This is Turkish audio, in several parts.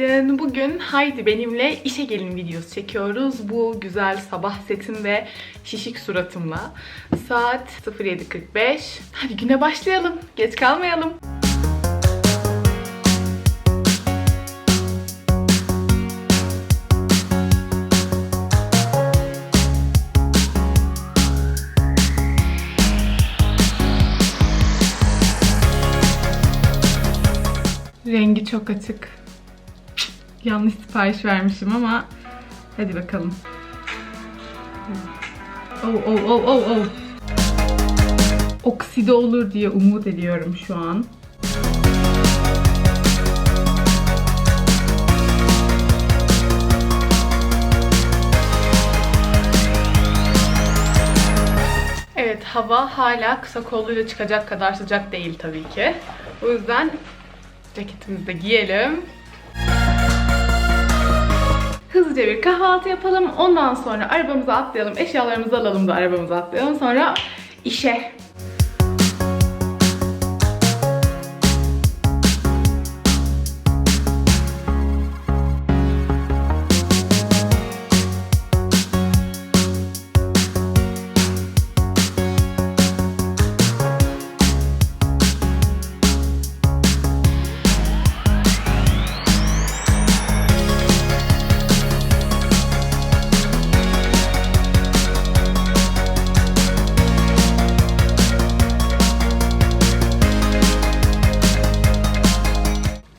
Günaydın. Bugün Haydi benimle işe gelin videosu çekiyoruz. Bu güzel sabah setim ve şişik suratımla. Saat 07.45. Hadi güne başlayalım. Geç kalmayalım. Rengi çok açık. Yanlış sipariş vermişim ama hadi bakalım. Oh oh oh oh oh. Okside olur diye umut ediyorum şu an. Evet hava hala kısa kolluyla çıkacak kadar sıcak değil tabii ki. O yüzden ceketimizi de giyelim. Hızlıca bir kahvaltı yapalım. Ondan sonra arabamıza atlayalım. Eşyalarımızı alalım da arabamıza atlayalım. Sonra işe.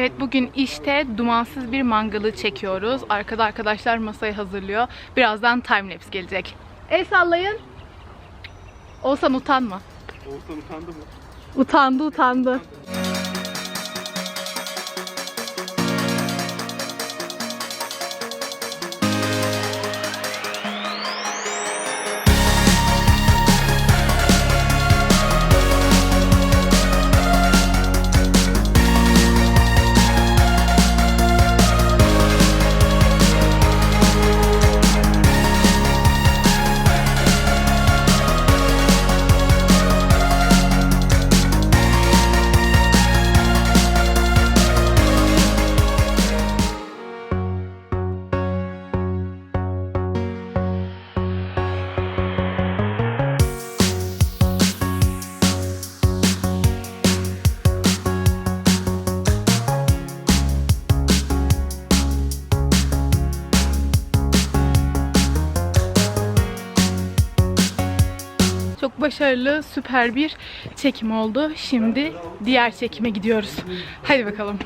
Evet bugün işte dumansız bir mangalı çekiyoruz. Arkada arkadaşlar masayı hazırlıyor. Birazdan timelapse gelecek. El sallayın. Olsan utanma. Oğuzhan utandı mı? Utandı utandı. Çok başarılı, süper bir çekim oldu. Şimdi diğer çekime gidiyoruz. Hadi bakalım.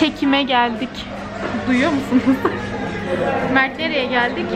Çekime geldik. Duyuyor musunuz? Mert nereye geldik?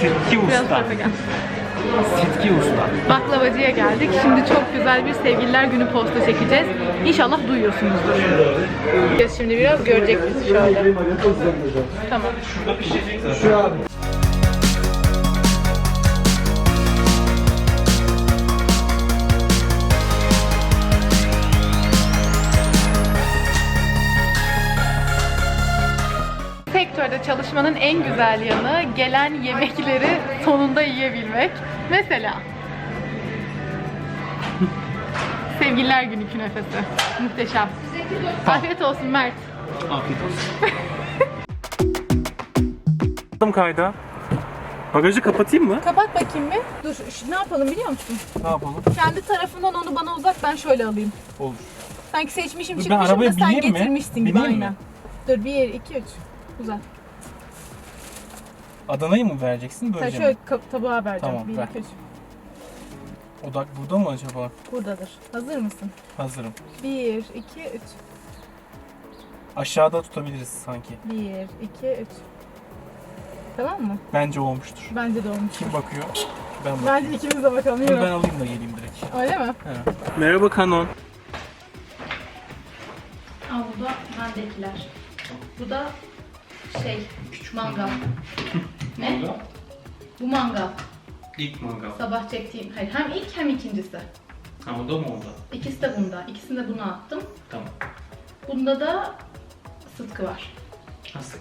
Sirki Biraz usta. tarafa gel. Sirki usta. Baklavacıya geldik. Şimdi çok güzel bir sevgililer günü posta çekeceğiz. İnşallah duyuyorsunuzdur. Şimdi biraz görecek bizi şöyle. Tamam. Sektörde çalışmanın en güzel yanı gelen yemekleri sonunda yiyebilmek. Mesela Sevgililer günü künefesi. Muhteşem. Afiyet olsun Mert. Afiyet olsun. Aldım kayda. Bagajı kapatayım mı? Kapat bakayım mı? Dur şu- ne yapalım biliyor musun? Ne yapalım? Kendi tarafından onu bana uzat ben şöyle alayım. Olur. Sanki seçmişim Dur, ben çıkmışım da sen bineyim mi? getirmişsin gibi Bineyim aynen. mi? Dur 1, 2, 3. Uzat. Adana'yı mı vereceksin Sen böylece şöyle mi? ka- tabağa vereceğim. Tamam, 1, ver. 2, 3. Odak burada mı acaba? Buradadır. Hazır mısın? Hazırım. 1, 2, 3. Aşağıda tutabiliriz sanki. 1, 2, 3. Tamam mı? Bence olmuştur. Bence de olmuş. Kim bakıyor? Ben bak. Bence ikimiz de bakalım. Ben Yürü. alayım da geleyim direkt. Öyle mi? Merhaba Canon. Aa, bu da bendekiler. Bu da şey, küçük mangal. ne? Bu mangal. İlk mangal. Sabah çektiğim. Hayır, hem ilk hem ikincisi. Ha o da mı orada? İkisi de bunda. İkisini de buna attım. Tamam. Bunda da Sıtkı var. Nasıl?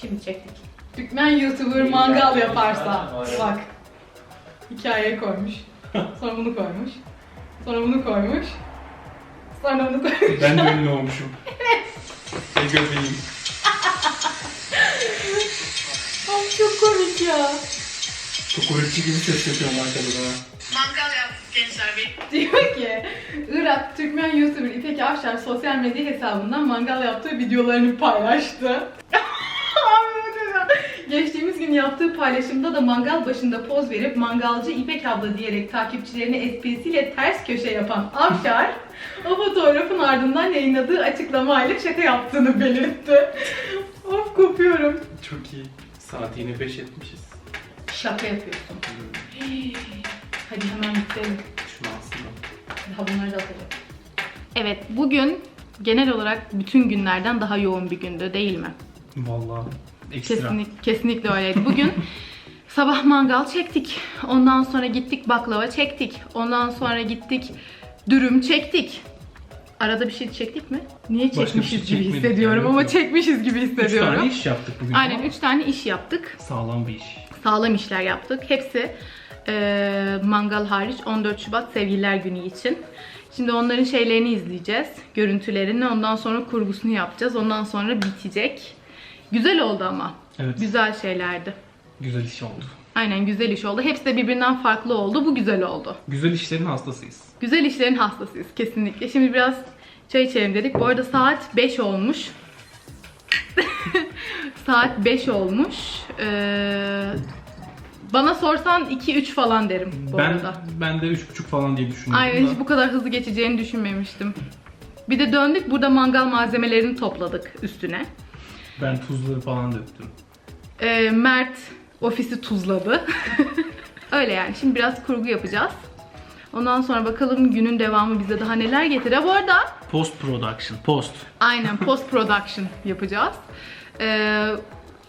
Şimdi çektik. Türkmen YouTuber mangal yaparsa. Bak. Hikayeye koymuş. Sonra bunu koymuş. Sonra bunu koymuş. Sonra bunu koymuş. Ben de ünlü olmuşum. Evet. Ne göbeğim. Çok komik ya. Kokoreççi gibi ses yapıyorum arkada bana. Mangal yaptık gençler Diyor ki Irak Türkmen YouTuber İpek Avşar sosyal medya hesabından mangal yaptığı videolarını paylaştı. Abi bu ne ya? Geçtiğimiz gün yaptığı paylaşımda da mangal başında poz verip mangalcı İpek abla diyerek takipçilerini esprisiyle ters köşe yapan Avşar o fotoğrafın ardından yayınladığı açıklamayla şaka yaptığını belirtti. of kopuyorum. Çok iyi. Saat yine 5 etmişiz. Şaka yapıyorsun. Hadi hemen gidelim. Aslında. Daha bunları da atacağım. Evet, bugün genel olarak bütün günlerden daha yoğun bir gündü değil mi? Vallahi ekstra. Kesinlik, kesinlikle öyleydi. Bugün sabah mangal çektik. Ondan sonra gittik baklava çektik. Ondan sonra gittik dürüm çektik. Arada bir şey çektik mi? Niye Başka bir çekmişiz şey gibi çekmedik hissediyorum yani, ama yok. çekmişiz gibi Üç hissediyorum. tane iş yaptık bugün. Aynen ama 3 tane iş yaptık. Sağlam bir iş. Sağlam işler yaptık. Hepsi eee, mangal hariç 14 Şubat Sevgililer Günü için. Şimdi onların şeylerini izleyeceğiz. Görüntülerini. Ondan sonra kurgusunu yapacağız. Ondan sonra bitecek. Güzel oldu ama. Evet. Güzel şeylerdi. Güzel iş oldu. Aynen güzel iş oldu. Hepsi de birbirinden farklı oldu. Bu güzel oldu. Güzel işlerin hastasıyız. Güzel işlerin hastasıyız kesinlikle. Şimdi biraz çay içelim dedik. Bu arada saat 5 olmuş. saat 5 olmuş. Ee, bana sorsan 2-3 falan derim bu ben arada. ben de 3.5 falan diye düşünüyordum Aynen hiç bu kadar hızlı geçeceğini düşünmemiştim. Bir de döndük burada mangal malzemelerini topladık üstüne. Ben tuzları falan döktüm. Ee, Mert ofisi tuzladı. Öyle yani. Şimdi biraz kurgu yapacağız. Ondan sonra bakalım günün devamı bize daha neler getirir. Bu arada Post production. Post. aynen post production yapacağız. Ee,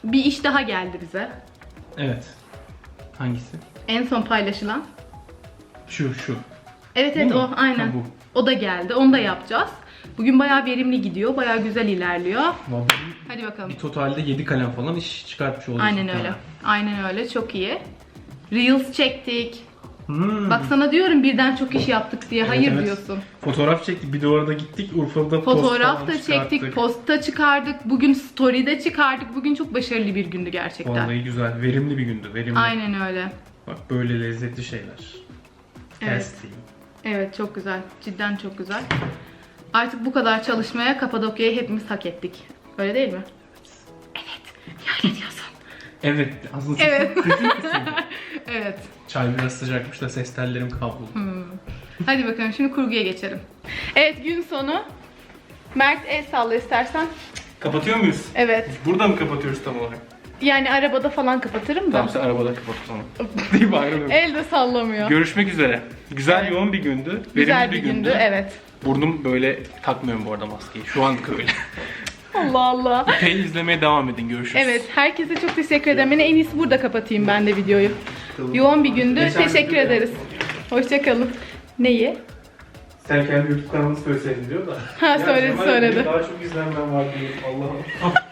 bir iş daha geldi bize. Evet. Hangisi? En son paylaşılan. Şu şu. Evet evet mu? o aynen. Ha, bu. O da geldi. Onu da yapacağız. Bugün bayağı verimli gidiyor. Bayağı güzel ilerliyor. Vallahi Hadi bakalım. bir totalde 7 kalem falan iş çıkartmış olduk. Aynen öyle. Aynen öyle. Çok iyi. Reels çektik. Hmm. Bak sana diyorum birden çok iş yaptık diye. Evet, Hayır evet. diyorsun. Fotoğraf çektik. Bir de orada gittik. Urfa'da post Fotoğraf falan da çıkarttık. çektik, posta çıkardık. Bugün story'de çıkardık. Bugün çok başarılı bir gündü gerçekten. Vallahi güzel. Verimli bir gündü. Verimli. Aynen öyle. Bak böyle lezzetli şeyler. Evet. Tasty. Evet çok güzel. Cidden çok güzel. Artık bu kadar çalışmaya Kapadokya'yı hepimiz hak ettik. Öyle değil mi? Evet. Ya ne diyorsun? Evet. Aslında Evet. Evet. Çay biraz sıcakmış da ses tellerim kavruldu. Hadi bakalım şimdi kurguya geçelim. Evet gün sonu. Mert el salla istersen. Kapatıyor muyuz? Evet. Burada mı kapatıyoruz tam olarak? Yani arabada falan kapatırım da. Tamam sen arabada kapat o zaman. Ayrılıyorum. El de sallamıyor. Görüşmek üzere. Güzel Evet. yoğun bir gündü. Güzel verimli bir gündü. Evet. Burnum böyle takmıyorum bu arada maskeyi. Şu an öyle. Allah Allah. Pay izlemeye devam edin. Görüşürüz. Evet, herkese çok teşekkür ederim. En iyisi burada kapatayım ben de videoyu. Yoğun bir gündü. Geçen Teşekkür video- ederiz. Hoşçakalın. Neyi? Sen kendi YouTube kanalını söyleseydin diyor da. Ha, söyledi, söyledi. Daha çok izlenmem var diyor. Allah'ım.